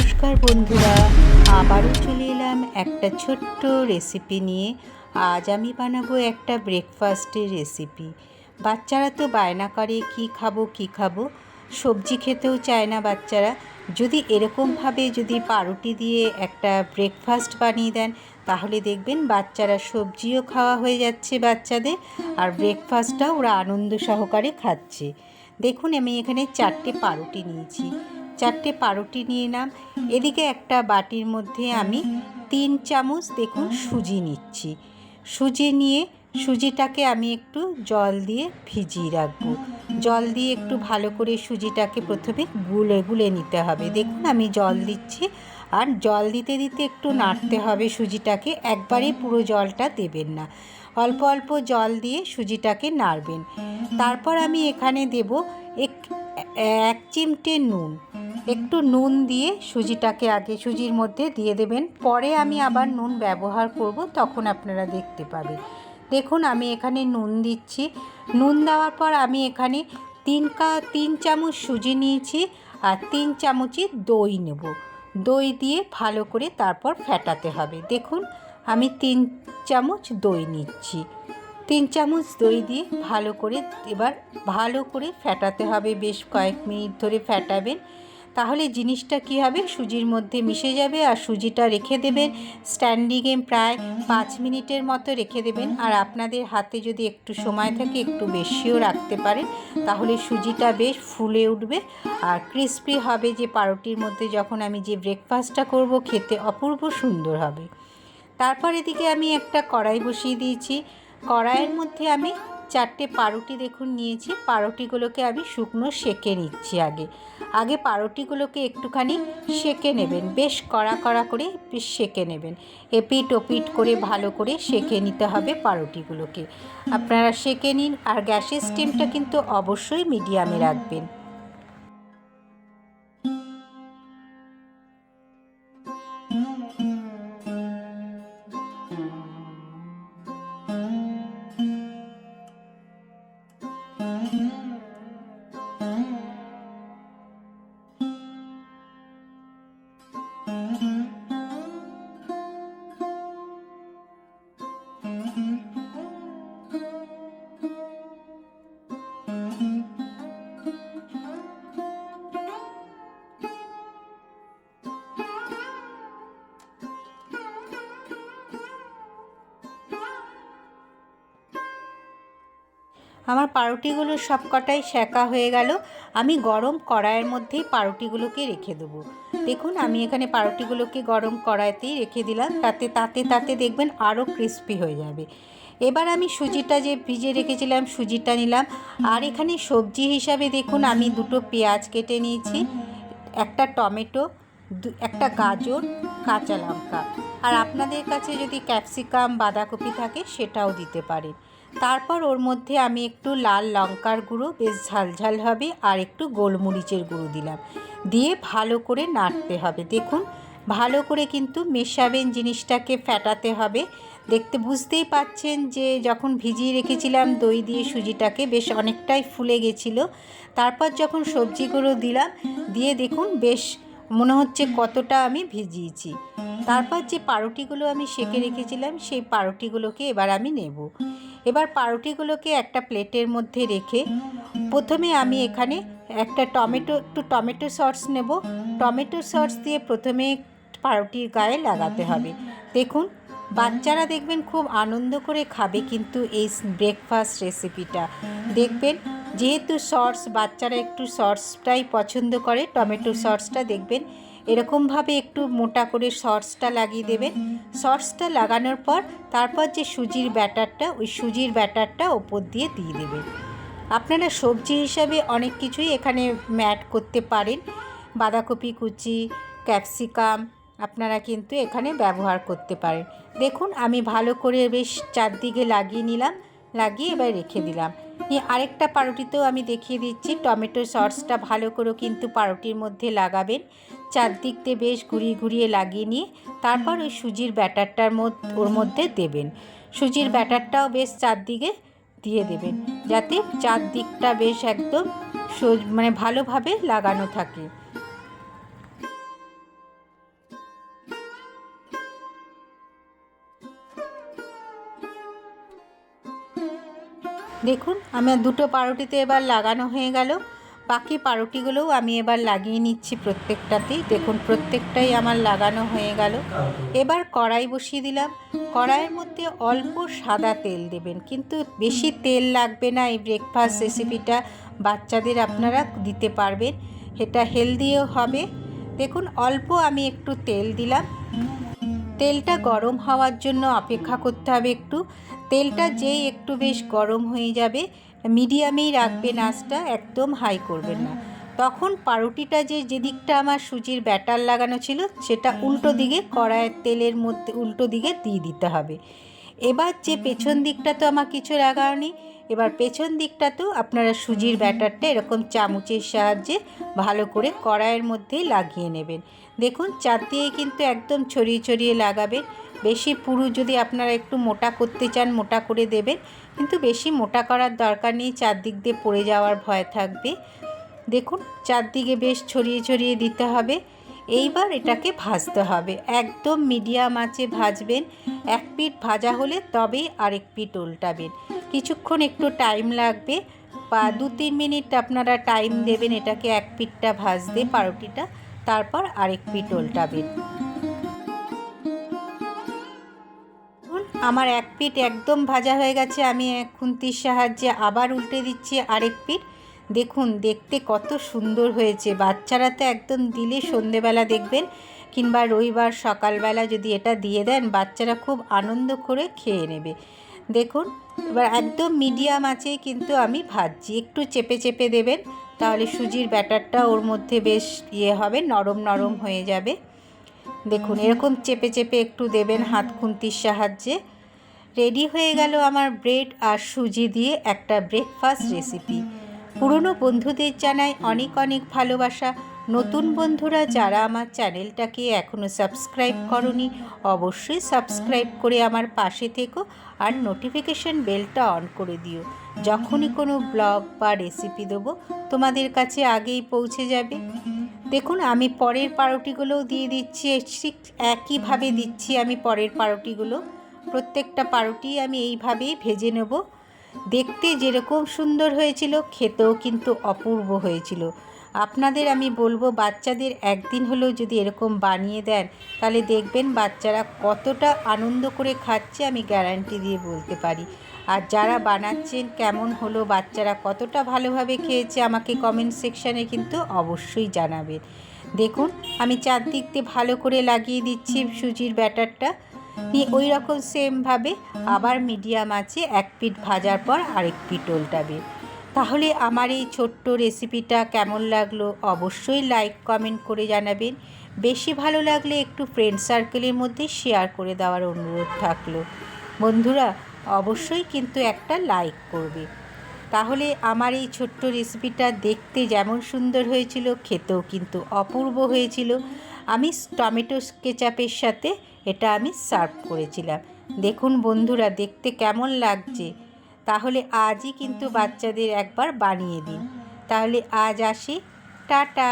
নমস্কার বন্ধুরা, আবারও চলে এলাম একটা ছোট্ট রেসিপি নিয়ে। আজ আমি বানাবো একটা ব্রেকফাস্টের রেসিপি বাচ্চারা তো বায়না করে, কি খাব কি খাব? সবজি খেতেও চায় না বাচ্চারা। যদি এরকমভাবে যদি পাউরুটি দিয়ে একটা ব্রেকফাস্ট বানিয়ে দেন, তাহলে দেখবেন বাচ্চারা সবজিও খাওয়া হয়ে যাচ্ছে বাচ্চাদের, আর ব্রেকফাস্টটাও ওরা আনন্দ সহকারে খাচ্ছে। দেখুন, আমি এখানে চারটে পাউরুটি নিয়েছি। চারটে পাউরুটি নিয়ে নাম। এদিকে একটা বাটির মধ্যে আমি তিন চামচ দেখুন সুজি নিচ্ছি। সুজি নিয়ে সুজিটাকে আমি একটু জল দিয়ে ভিজিয়ে রাখব। জল দিয়ে একটু ভালো করে সুজিটাকে প্রথমে গুলে গুলে নিতে হবে। দেখুন আমি জল দিচ্ছি। আর জল দিতে দিতে একটু নাড়তে হবে সুজিটাকে। একবারে পুরো জলটা দেবেন না। অল্প অল্প জল দিয়ে সুজিটাকে নাড়বেন। তারপর আমি এখানে দেব এক এক চিমটে নুন। একটু নুন দিয়ে সুজিটাকে আগে সুজির মধ্যে দিয়ে দেবেন। পরে আমি আবার নুন ব্যবহার করব, তখন আপনারা দেখতে পাবেন। দেখুন, আমি এখানে নুন দিচ্ছি। নুন দেওয়ার পর আমি এখানে তিন কা, তিন চামচ সুজি নিয়েছি আর তিন চামচই দই নেব। দই দিয়ে ভালো করে তারপর ফেটাতে হবে। দেখুন, আমি তিন চামচ দই নিচ্ছি। তিন চামচ দই দিয়ে ভালো করে এবার ভালো করে ফ্যাটাতে হবে। বেশ কয়েক মিনিট ধরে ফ্যাটাবেন তাহলে জিনিসটা কী হবে? সুজির মধ্যে মিশে যাবে আর সুজিটা রেখে দেবেন। স্ট্যান্ডিংয়ে প্রায় পাঁচ মিনিটের মতো রেখে দেবেন। আর আপনাদের হাতে যদি একটু সময় থাকে, একটু বেশিও রাখতে পারেন। তাহলে সুজিটা বেশ ফুলে উঠবে আর ক্রিস্পি হবে যে পাউরুটির মধ্যে যখন আমি যে ব্রেকফাস্টটা করব, খেতে অপূর্ব সুন্দর হবে। তারপর এদিকে আমি একটা কড়াই বসিয়ে দিয়েছি। কড়াইয়ের মধ্যে আমি চারটে পাউরুটি দেখুন নিয়েছি। পাউরুটিগুলোকে আমি শুকনো সেকে নিচ্ছি আগে। আগে পাউরুটিগুলোকে একটুখানি সেকে নেবেন। বেশ কড়া কড়া করে সেকে নেবেন। এপিট ওপিট করে ভালো করে সেকে নিতে হবে পাউরুটিগুলোকে আপনারা সেকে নিন আর গ্যাসের স্টিমটা কিন্তু অবশ্যই মিডিয়ামে রাখবেন। আমার পাউরুটিগুলো সব কটাই সেকা হয়ে গেল। আমি গরম কড়াইয়ের মধ্যেই পাউরুটিগুলোকে রেখে দেবো। দেখুন, আমি এখানে পাউরুটিগুলোকে গরম কড়াইতেই রেখে দিলাম। তাতে তাতে তাতে দেখবেন আরও ক্রিস্পি হয়ে যাবে। এবার আমি সুজিটা যে ভিজে রেখেছিলাম, সুজিটা নিলাম। আর এখানে সবজি হিসাবে দেখুন, আমি দুটো পেঁয়াজ কেটে নিয়েছি, একটা টমেটো একটা গাজর, কাঁচা লঙ্কা। আর আপনাদের কাছে যদি ক্যাপসিকাম, বাঁধাকপি থাকে, সেটাও দিতে পারেন। তারপর ওর মধ্যে আমি একটু লাল লঙ্কার গুঁড়ো, বেশ ঝালঝাল হবে, আর একটু গোলমরিচের গুঁড়ো দিলাম। দিয়ে ভালো করে নাড়তে হবে। দেখুন, ভালো করে কিন্তু মেশাবেন জিনিসটাকে ফ্যাটাতে হবে। দেখতে বুঝতেই পাচ্ছেন যে যখন ভিজিয়ে রেখেছিলাম দই দিয়ে সুজিটাকে, বেশ অনেকটাই ফুলে গেছিল। তারপর যখন সবজিগুলো দিলাম, দিয়ে দেখুন, বেশ মনে হচ্ছে কতটা আমি ভিজিয়েছি। তারপর যে পাউরুটিগুলো আমি সেঁকে রেখেছিলাম, সেই পাউরুটিগুলোকে এবার আমি নেব। এবার পাউরুটিগুলোকে একটা প্লেটের মধ্যে রেখে প্রথমে আমি এখানে একটা টমেটো, একটু টমেটো সস নেব। টমেটো সস দিয়ে প্রথমে পাউরুটির গায়ে লাগাতে হবে। দেখুন, বাচ্চারা দেখবেন খুব আনন্দ করে খাবে কিন্তু এই ব্রেকফাস্ট রেসিপিটা। দেখবেন, যেহেতু সস, বাচ্চারা একটু সসটাই পছন্দ করে, টমেটো সসটা দেখবেন এরকমভাবে একটু মোটা করে সসটা লাগিয়ে দেবেন সসটা লাগানোর পর তারপর যে সুজির ব্যাটারটা, ওই সুজির ব্যাটারটা ওপর দিয়ে দিয়ে দেবেন আপনারা সবজি হিসাবে অনেক কিছুই এখানে ম্যাড করতে পারেন। বাঁধাকপি কুচি, ক্যাপসিকাম আপনারা কিন্তু এখানে ব্যবহার করতে পারেন। দেখুন, আমি ভালো করে বেশ চারদিকে লাগিয়ে নিলাম। লাগিয়ে এবার রেখে দিলাম। নিয়ে আরেকটা পাউরুটিতেও আমি দেখিয়ে দিচ্ছি। টমেটো সসটা ভালো করে কিন্তু পাউরুটির মধ্যে লাগাবেন। চারদিক দিয়ে বেশ ঘুরিয়ে ঘুরিয়ে লাগিয়ে নিয়ে তারপর ওই সুজির ব্যাটারটার মধ্যে ওর মধ্যে দেবেন। সুজির ব্যাটারটাও বেশ চারদিকে দিয়ে দেবেন। যাতে চারদিকটা বেশ একদম মানে ভালোভাবে লাগানো থাকে। দেখুন, আমার দুটো পাউরুটিতে এবার লাগানো হয়ে গেল। বাকি পাউরুটিগুলোও আমি এবার লাগিয়ে নিচ্ছি প্রত্যেকটাতেই। দেখুন, প্রত্যেকটাই আমার লাগানো হয়ে গেল। এবার কড়াই বসিয়ে দিলাম। কড়াইয়ের মধ্যে অল্প সাদা তেল দেবেন, কিন্তু বেশি তেল লাগবে না এই ব্রেকফাস্ট রেসিপিটা বাচ্চাদের আপনারা দিতে পারবেন। এটা হেলদিও হবে। দেখুন, অল্প আমি একটু তেল দিলাম। তেলটা গরম হওয়ার জন্য অপেক্ষা করতে হবে একটু। তেলটা যেই একটু বেশ গরম হয়ে যাবে, মিডিয়ামেই রাখবেন আঁচটা, একদম হাই করবেন না। তখন পাউরুটিটা যে যেদিকটা আমার সুজির ব্যাটার লাগানো ছিল, সেটা উল্টো দিকে, কড়াইয়ের তেলের মধ্যে উল্টো দিকে দিয়ে দিতে হবে। এবার যে পেছন দিকটা তো আমার কিছু লাগানো নেই এবার পেছন দিকটা তো আপনারা সুজির ব্যাটারটা এরকম চামচের সাহায্যে ভালো করে কড়াইয়ের মধ্যেই লাগিয়ে নেবেন। দেখুন, চার দিয়ে কিন্তু একদম ছড়িয়ে ছড়িয়ে লাগাবেন বেশি পুরু যদি আপনারা একটু মোটা করতে চান, মোটা করে দেবেন। কিন্তু বেশি মোটা করার দরকার নেই চারদিক দিয়ে পড়ে যাওয়ার ভয় থাকবে। দেখুন চারদিকে বেশ ছড়িয়ে ছড়িয়ে দিতে হবে। এইবার এটাকে ভাজতে হবে। একদম মিডিয়াম আঁচে ভাজবেন। এক পিঠ ভাজা হলে তবেই আরেক পিঠ উল্টাবেন। কিছুক্ষণ একটু টাইম লাগবে। বা দু তিন মিনিট আপনারা টাইম দেবেন এটাকে এক পিঠটা ভাজতে, পাউরুটিটা। তারপর আরেক পিঠ উল্টাবেন আমার এক পিঠ একদম ভাজা হয়ে গেছে, আমি খুন্তির সাহায্যে আবার উল্টে দিচ্ছি আরেক পিঠ দেখুন, দেখতে কত সুন্দর হয়েছে। বাচ্চারা তো একদম দিলে সন্ধেবেলা দেখবেন, কিংবা রবিবার সকালবেলা যদি এটা দিয়ে দেন, বাচ্চারা খুব আনন্দ করে খেয়ে নেবে। দেখুন, এবার একদম মিডিয়াম আঁচেই কিন্তু আমি ভাজছি। একটু চেপে চেপে দেবেন তাহলে সুজির ব্যাটারটা ওর মধ্যে বেশ ইয়ে হবে, নরম নরম হয়ে যাবে। দেখুন, এরকম চেপে চেপে একটু দেবেন হাত খুন্তির সাহায্যে। রেডি হয়ে গেল আমার ব্রেড আর সুজি দিয়ে একটা ব্রেকফাস্ট রেসিপি পুরনো বন্ধুদের জানাই অনেক অনেক ভালোবাসা। নতুন বন্ধুরা, যারা আমার চ্যানেলটাকে এখনও সাবস্ক্রাইব করনি, অবশ্যই সাবস্ক্রাইব করে আমার পাশে থেকো আর নোটিফিকেশন বেলটা অন করে দিও। যখনই কোনো ব্লগ বা রেসিপি দেবো, তোমাদের কাছে আগেই পৌঁছে যাবে। দেখুন, আমি পরের পাউরুটিগুলোও দিয়ে দিচ্ছি, ঠিক একইভাবে দিচ্ছি আমি পরের পাউরুটিগুলো প্রত্যেকটা পাউরুটি আমি এইভাবেই ভেজে নেব। দেখতে যেরকম সুন্দর হয়েছিল, খেতেও কিন্তু অপূর্ব হয়েছিল। আপনাদের আমি বলব, বাচ্চাদের একদিন হলেও যদি এরকম বানিয়ে দেন, তাহলে দেখবেন বাচ্চারা কতটা আনন্দ করে খাচ্ছে, আমি গ্যারান্টি দিয়ে বলতে পারি। আর যারা বানাচ্ছেন, কেমন হলো, বাচ্চারা কতটা ভালোভাবে খেয়েছে, আমাকে কমেন্ট সেকশানে কিন্তু অবশ্যই জানাবেন। দেখুন, আমি চারদিক দিয়ে ভালো করে লাগিয়ে দিচ্ছি সুজির ব্যাটারটা। নিয়ে ওই রকম সেমভাবে আবার মিডিয়াম আছে, এক পিঠ ভাজার পর আরেক পিঠ উল্টাবে তাহলে আমার এই ছোট্ট রেসিপিটা কেমন লাগল অবশ্যই লাইক কমেন্ট করে জানাবেন। বেশি ভালো লাগলে একটু ফ্রেন্ড সার্কেলের মধ্যে শেয়ার করে দেওয়ার অনুরোধ থাকল। বন্ধুরা, অবশ্যই কিন্তু একটা লাইক করবে। তাহলে আমার এই ছোট্ট রেসিপিটা দেখতে যেমন সুন্দর হয়েছিল, খেতেও কিন্তু অপূর্ব হয়েছিল। আমি টমেটো কেচাপের সাথে এটা আমি সার্ভ করেছিলাম। দেখুন বন্ধুরা, দেখতে কেমন লাগছে। তাহলে আজই কিন্তু বাচ্চাদের একবার বানিয়ে দিন। তাহলে আজ আসি। টাটা।